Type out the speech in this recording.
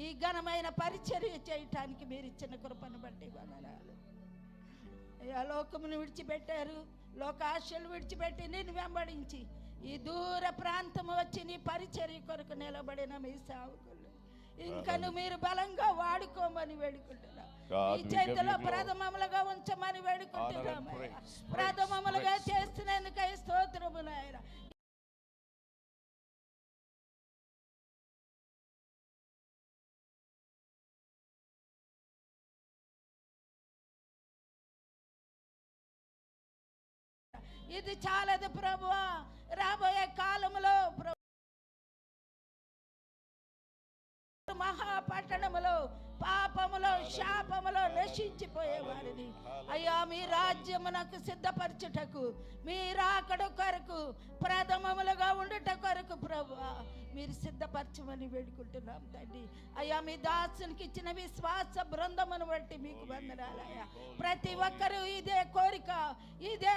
ఈ ఘనమైన పరిచర్య చేయటానికి మీరు ఇచ్చిన కృపను బట్టి వందనాలు. అయ్యా లోకమును విడిచిపెట్టారు. లోకాశలు విడిచిపెట్టి నేను వెంబడించి ఈ దూర ప్రాంతం వచ్చి నీ పరిచర్య కొరకు నిలబడిన మీ సేవకులు. ఇంకను మీరు బలంగా వాడుకోమని వేడుకుంటున్నా. ఈ చేతిలో. ప్రథమములుగా ఉంచమని వేడుకుంటున్నాం. Honor and praise, ప్రథమములుగా. చేస్తున్నందుకై స్తోత్రము ఇది చాలదు ప్రభు రాబోయే కాలంలో ప్రభు మహాపట్టణములో పాపములో శాపములో నశించిపోయేవారిని. అయ్యా మీ రాజ్యమునకు సిద్ధపరచుటకు మీ రాకడ కొరకు ప్రథమములుగా ఉండుట కొరకు ప్రభు మీరు సిద్ధపరచమని వేడుకుంటున్నాం తండ్రి. అయ్యా మీ దాసునికి ఇచ్చిన విశ్వాస బృందమును బట్టి మీకు వందనాలయ్యా ప్రతి ఒక్కరూ ఇదే కోరిక ఇదే